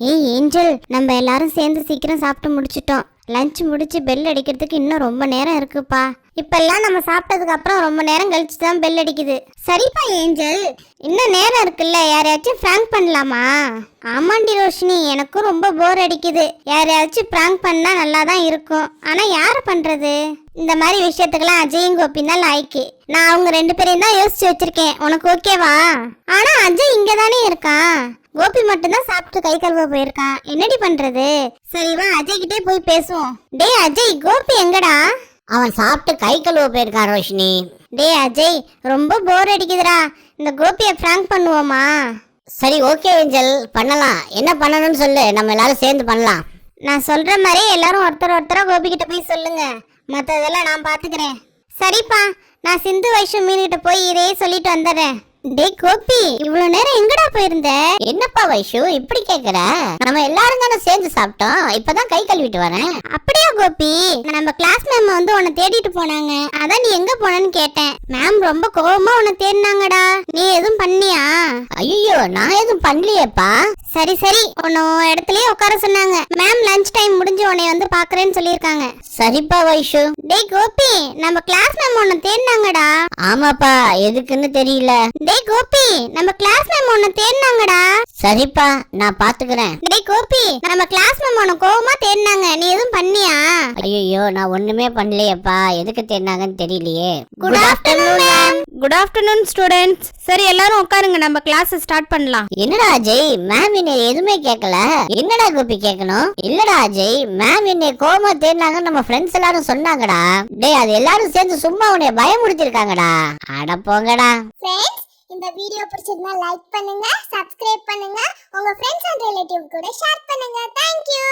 ஏய் ஏஞ்சல் நம்ம எல்லாரும் சேர்ந்து சீக்கிரம் சாப்பிட்டு முடிச்சிட்டோம். லஞ்ச் முடிச்சு பெல் அடிக்கிறதுக்கு இன்னும் ரொம்ப நேரம் இருக்குப்பா. இப்பெல்லாம் நம்ம சாப்பிட்டதுக்கு அப்புறம் ரொம்ப நேரம் கழிச்சு தான் பெல் அடிக்குது. சரிப்பா ஏஞ்சல். இன்னும் நேரம் இருக்குல்ல யாரையாச்சும் ஃப்ராங்க் பண்ணலாமா? ஆமாண்டி ரோஷினி எனக்கும் ரொம்ப போர் அடிக்குது. யாரையாச்சும் ப்ராங்க் பண்ணா நல்லா தான் இருக்கும். ஆனா யார் பண்றது? இந்த மாதிரி விஷயத்துக்கெல்லாம் அஜயும் கோபி தான் லாய்க்கு. நான் அவங்க ரெண்டு பேரையும் தான் யோசிச்சு வச்சிருக்கேன். உனக்கு ஓகேவா ஆனா அஜய் இங்க தானே இருக்கான். கோபி மட்டும்தான் சாப்பிட்டு கை கழுவ போயிருக்கான். என்னடி பண்றது? சரி வா அஜய் கிட்டே போய் பேசுவோம். டேய் அஜய் கோபி எங்கடா? அவன் சாப்பிட்டு கை கழுவ போயிருக்கான் ரோஷினி. டேய் அஜய் ரொம்ப போர் அடிக்குதுடா. இந்த கோபியை ஃப்ராங்க் பண்ணுவோமா? சரி ஓகே ஏஞ்சல். பண்ணலாம். என்ன பண்ணணும்னு சொல்லு. நம்ம எல்லாரும் சேர்ந்து பண்ணலாம். நான் சொல்ற மாதிரி எல்லாரும் ஒருத்தர் ஒருத்தரா கோபி கிட்ட போய் சொல்லுங்க. மத்ததெல்லாம் நான் பாத்துக்கிறேன். சரிப்பா நான் சிந்து வைஷம் மீன் கிட்ட போய் இதே சொல்லிட்டு வந்துடுறேன். டேய் கோபி இவ்வளவு நேரம் எங்க போயிருந்த? என்னப்பா வைஷு இப்படி கேக்குற? நம்ம எல்லாரும் தானே சேர்ந்து சாப்பிட்டோம். இப்பதான் கை கழுவிட்டு வரேன் அப்படியா கோபி? நம்ம கிளாஸ் மேம் வந்து உன்னை தேடிட்டு போனாங்க. அதான் நீ எங்க போனன்னு கேட்டேன். மேம் ரொம்ப கோவமா உன்னை தேடினாங்கடா. நீ எதுவும் பண்ணியா? ஐயோ நான் எதுவும் பண்ணலையேப்பா. சரி சரி. உன்னை இடத்துலயே உட்கார சொன்னாங்க. மேம் லஞ்ச் டைம் முடிஞ்சு உன்னை வந்து பாக்குறேன்னு சொல்லியிருக்காங்க. சரிப்பா வைஷு. டேய் கோபி நம்ம கிளாஸ் மேம் உன்னை தேடினாங்கடா. ஆமாப்பா எதுக்குன்னு தெரியல. டேய் கோபி நம்ம கிளாஸ் மேம் உன்னை தேடினாங்கடா சரிப்பா நான் பாத்துக்கிறேன். டேய் கோபி நம்ம கிளாஸ் மேம் உன்னை கோவமா தேடினாங்க நீ எதுவும் பண்ணியா? ஐயோ நான் ஒண்ணுமே பண்ணலையேப்பா. எதுக்கு தேடினாங்கன்னு தெரியலையே. Good afternoon ma'am good afternoon students சரி எல்லாரும் உட்காருங்க. நம்ம கிளாஸ் ஸ்டார்ட் பண்ணலாம். என்னடா அஜய்? மேம் என்னை எதுவுமே கேட்கல. என்னடா கோபி கேட்கணும்? இல்லடா அஜய். மேம் என்னை கோமா தேடினாங்க நம்ம ஃப்ரெண்ட்ஸ் எல்லாரும் சொன்னாங்கடா. டேய் அது எல்லாரும் சேர்ந்து சும்மா உன்னை பயமுடுத்திருக்காங்கடா அட போங்கடா. ஃப்ரெண்ட்ஸ் இந்த வீடியோ பிடிச்சிருந்தா லைக் பண்ணுங்க சப்ஸ்கிரைப் பண்ணுங்க உங்க ஃப்ரெண்ட்ஸ் அண்ட் ரிலேட்டிவ் கூட ஷேர் பண்ணுங்க. Thank you